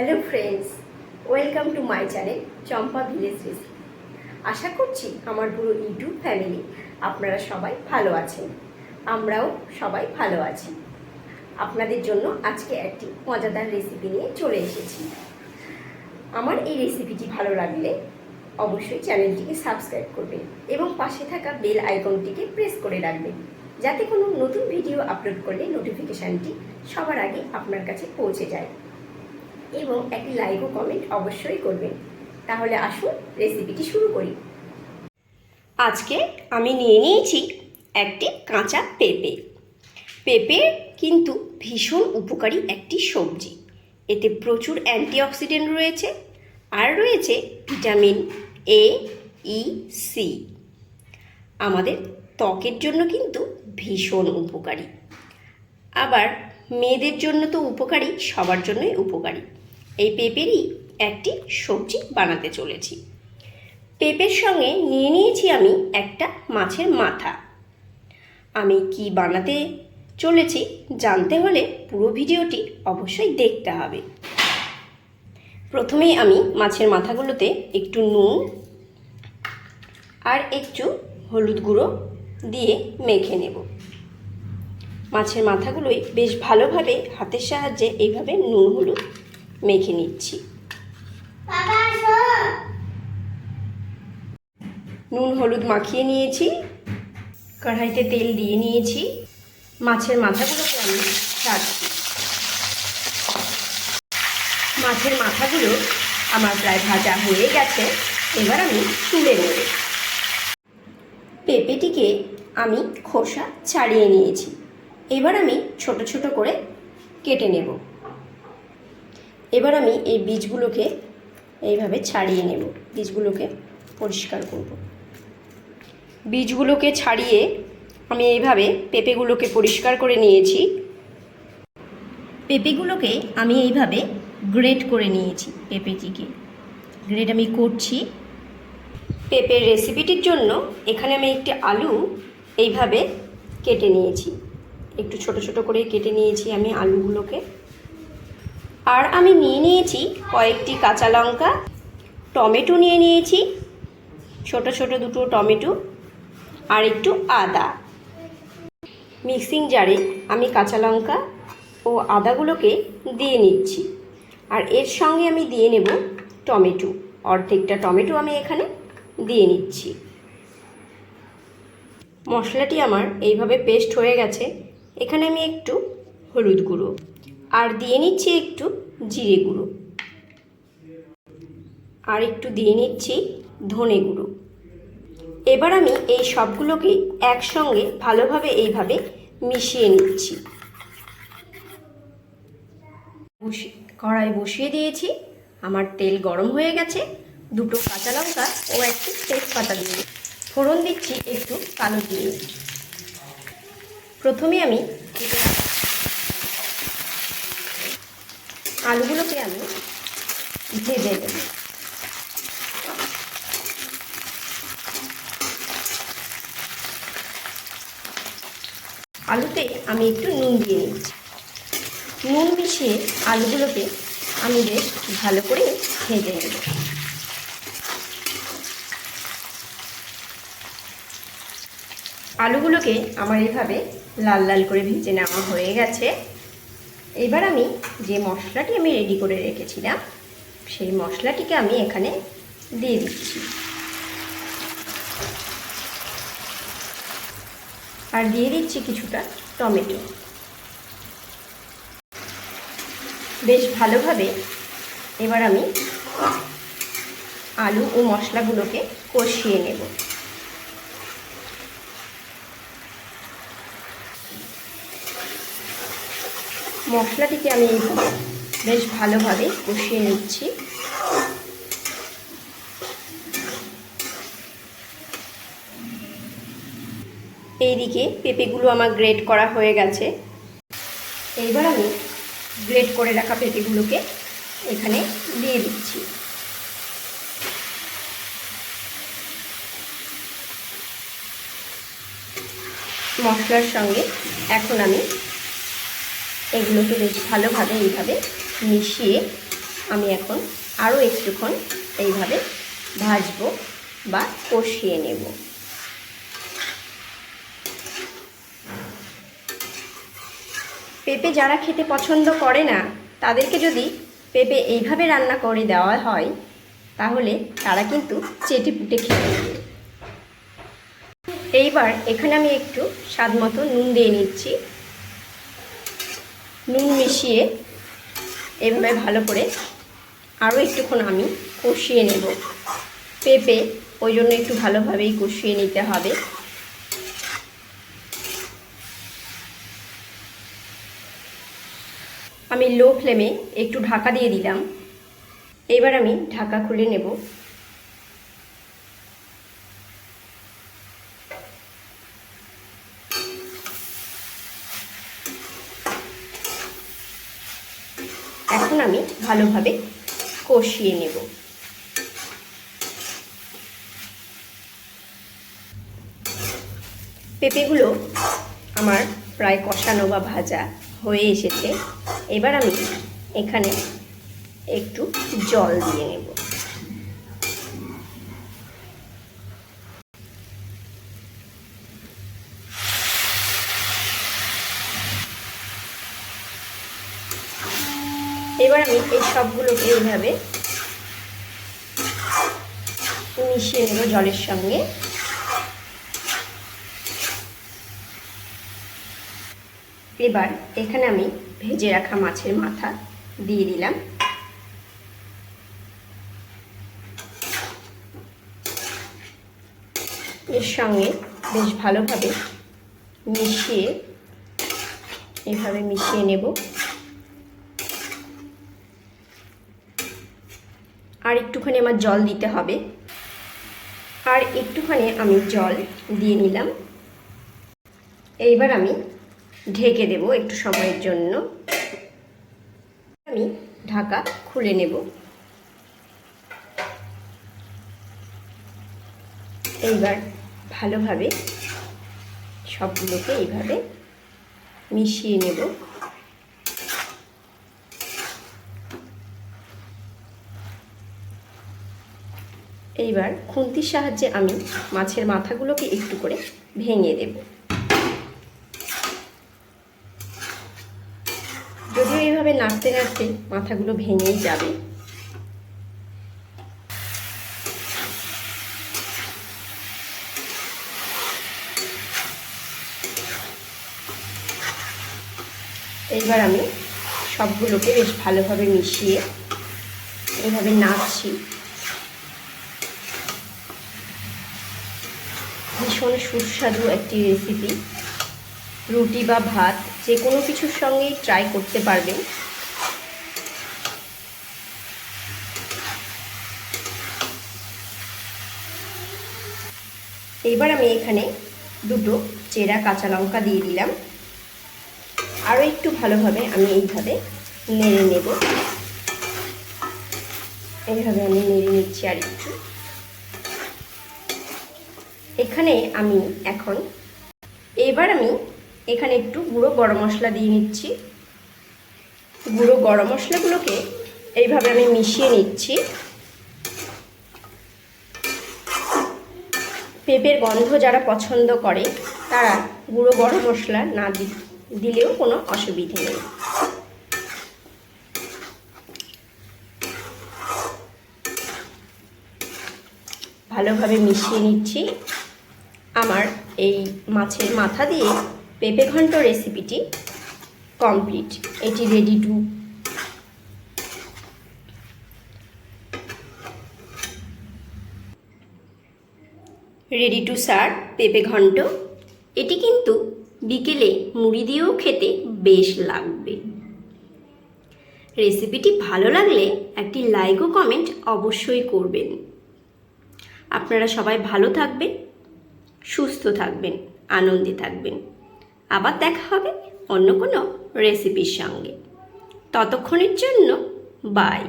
Hello friends, welcome to my channel Champa village recipe. আশা করছি আমার পুরো ইউটিউব ফ্যামিলি আপনারা সবাই ভালো আছেন। আমরাও সবাই ভালো আছি। আপনাদের জন্য আজকে একটি মজাদার রেসিপি নিয়ে চলে এসেছি। আমার এই রেসিপিটি ভালো লাগলে অবশ্যই চ্যানেলটিকে সাবস্ক্রাইব করবেন এবং পাশে থাকা বেল আইকনটিকে প্রেস করে রাখবেন, যাতে কোনো নতুন ভিডিও আপলোড করলে নোটিফিকেশানটি সবার আগে আপনার কাছে পৌঁছে যায়। এবং একটি লাইক ও কমেন্ট অবশ্যই করবেন। তাহলে আসুন রেসিপিটি শুরু করি। আজকে আমি নিয়ে নিয়েছি একটি কাঁচা পেঁপে। পেঁপে কিন্তু ভীষণ উপকারী একটি সবজি। এতে প্রচুর অ্যান্টিঅক্সিডেন্ট রয়েছে আর রয়েছে ভিটামিন এ ই সি আমাদের ত্বকের জন্য কিন্তু ভীষণ উপকারী। আবার মেয়েদের জন্য তো উপকারী, সবার জন্যই উপকারী। এই পেঁপেরই একটি সবজি বানাতে চলেছি। পেঁপের সঙ্গে নিয়ে নিয়েছি আমি একটা মাছের মাথা। আমি কি বানাতে চলেছি জানতে হলে পুরো ভিডিওটি অবশ্যই দেখতে হবে। প্রথমেই আমি মাছের মাথাগুলোতে একটু নুন আর একটু হলুদ গুঁড়ো দিয়ে মেখে নেব। মাছের মাথাগুলোই বেশ ভালোভাবে হাতের সাহায্যে এইভাবে নুন হলুদ মেখে নিচ্ছি। নুন হলুদ মাখিয়ে নিয়েছি। কড়াইতে তেল দিয়ে নিয়েছি। মাছের মাথাগুলোকে আমি ছাড়ছি মাছের মাথাগুলো আমার প্রায় ভাজা হয়ে গেছে। এবার আমি তুলে নেব। পেঁপেটিকে আমি খোসা ছাড়িয়ে নিয়েছি। এবার আমি ছোট ছোট করে কেটে নেব। এবার আমি এই বীজগুলোকে এইভাবে ছাড়িয়ে নেব। বীজগুলোকে পরিষ্কার করব। বীজগুলোকে ছাড়িয়ে আমি এইভাবে পেঁপেগুলোকে পরিষ্কার করে নিয়েছি। পেঁপেগুলোকে আমি এইভাবে গ্রেট করে নিয়েছি পেঁপেটিকে। গ্রেট আমি করছি। পেঁপের রেসিপিটির জন্য এখানে আমি একটি আলু এইভাবে কেটে নিয়েছি। একটু ছোট ছোট করে কেটে নিয়েছি আমি আলুগুলোকে। আর আমি নিয়ে নিয়েছি কয়েকটি কাঁচা লঙ্কা, টমেটো নিয়ে নিয়েছি, ছোট ছোট দুটো টমেটো আর একটু আদা। মিক্সিং জারে আমি কাঁচা লঙ্কা ও আদাগুলোকে দিয়ে নিচ্ছি আর এর সঙ্গে আমি দিয়ে নেব টমেটো। অর্ধেকটা টমেটো আমি এখানে দিয়ে নিচ্ছি। মশলাটি আমার এইভাবে পেস্ট হয়ে গেছে। এখানে আমি একটু হলুদ গুঁড়ো। আর দিয়ে নিচ্ছি একটু জিরে গুঁড়ো। আর একটু দিয়ে নিচ্ছি ধনে গুঁড়ো। এবার আমি এই সবগুলোকে একসঙ্গে ভালোভাবে এইভাবে মিশিয়ে নিচ্ছি। কড়াই বসিয়ে দিয়েছি। আমার তেল গরম হয়ে গেছে। দুটো কাঁচা লঙ্কা ও একটু তেজপাতা দিয়ে ফোড়ন দিচ্ছি একটু কালো দিয়ে প্রথমে আমি আলুগুলোকে আমি ভেজে দেব আলুতে আমি একটু নুন দিয়ে নিচ্ছি। নুন মিশিয়ে আলুগুলোকে আমি বেশ ভালো করে ভেজে নেব। আলুগুলোকে আমার এইভাবে লাল লাল করে ভেজে নেওয়া হয়ে গেছে। এবার আমি যে মশলাটি আমি রেডি করে রেখেছিলাম, সেই মশলাটিকে আমি এখানে দিয়ে দিচ্ছি। আর দিয়ে দিচ্ছি কিছুটা টমেটো। বেশ ভালোভাবে এবার আমি আলু ও মশলাগুলোকে কষিয়ে নেব। মশলাটিকে আমি বেশ ভালোভাবে কষিয়ে নিচ্ছি। এইদিকে পেঁপেগুলো আমার গ্রেট করা হয়ে গেছে। এইবার আমি গ্রেট করে রাখা পেঁপেগুলোকে এখানে দিয়ে দিচ্ছি। মশলার সঙ্গে এখন আমি এগুলোকে বেশ ভালোভাবে এইভাবে মিশিয়ে আমি এখন আরও একটুক্ষণ এইভাবে ভাজবো বা কষিয়ে নেব। পেঁপে যারা খেতে পছন্দ করে না, তাদেরকে যদি পেঁপে এইভাবে রান্না করে দেওয়া হয়, তাহলে তারা কিন্তু চেটে পুটে নেবে। এইবার এখানে আমি একটু স্বাদ মতো নুন দিয়ে নিচ্ছি। নুন মিশিয়ে এভাবে ভালো করে আরও একটুক্ষণ আমি কষিয়ে নেব। পেঁপে ওই জন্য একটু ভালোভাবেই কষিয়ে নিতে হবে। আমি লো ফ্লেমে একটু ঢাকা দিয়ে দিলাম। এবার আমি ঢাকা খুলে নেব এখন আমি ভালোভাবে কষিয়ে নেব। পেঁপেগুলো আমার প্রায় কষানো বা ভাজা হয়ে এসেছে। এবার আমি এখানে একটু জল দিয়ে নেব। এবার আমি এই সবগুলোকে এইভাবে মিশিয়ে নেব জলের সঙ্গে। এবার এখানে আমি ভেজে রাখা মাছের মাথা দিয়ে দিলাম। এর সঙ্গে বেশ ভালোভাবে মিশিয়ে এভাবে মিশিয়ে নেব। আর একটুখানি আমার জল দিতে হবে। আর একটুখানি আমি জল দিয়ে নিলাম। এইবার আমি ঢেকে দেব একটু সময়ের জন্য। আমি ঢাকা খুলে নেব। এইবার ভালোভাবে সবগুলোকে এইভাবে মিশিয়ে নেব। এইবার খুন্তির সাহায্যে আমি মাছের মাথাগুলোকে একটু করে ভেঙে দেব। যদিও এইভাবে নাড়তে নাড়তে মাথাগুলো ভেঙেই যাবে। এইবার আমি সবগুলোকে বেশ ভালোভাবে মিশিয়ে এইভাবে নাড়ছি। ভীষণ সুস্বাদু একটি রেসিপি রুটি বা ভাত যে কোনো কিছুর সঙ্গেই ট্রাই করতে পারবেন। এইবার আমি এখানে দুটো চেরা কাঁচা লঙ্কা দিয়ে দিলাম। আরও একটু ভালোভাবে আমি এইভাবে নেড়ে নেব। এইভাবে আমি নেড়ে নিচ্ছি আর একটু এখানে আমি এখন, এবার আমি এখানে একটু গুঁড়ো গরম মশলা দিয়ে নিচ্ছি। গুঁড়ো গরম মশলাগুলোকে এইভাবে আমি মিশিয়ে নিচ্ছি। পেঁপের গন্ধ যারা পছন্দ করে, তারা গুঁড়ো গরম মশলা না দিলেও কোনো অসুবিধে নেই। ভালোভাবে মিশিয়ে নিচ্ছি। আমার এই মাছের মাথা দিয়ে পেঁপে ঘন্ট রেসিপিটি কমপ্লিট এটি ready to ready to serve পেঁপে ঘন্ট। এটি কিন্তু বিকেলে মুড়ি দিয়েও খেতে বেশ লাগবে। রেসিপিটি ভালো লাগলে একটি লাইক ও কমেন্ট অবশ্যই করবেন। আপনারা সবাই ভালো থাকবেন। সুস্থ থাকবেন আনন্দে থাকবেন। আবার দেখা হবে অন্য কোনো রেসিপির সঙ্গে। ততক্ষণের জন্য বাই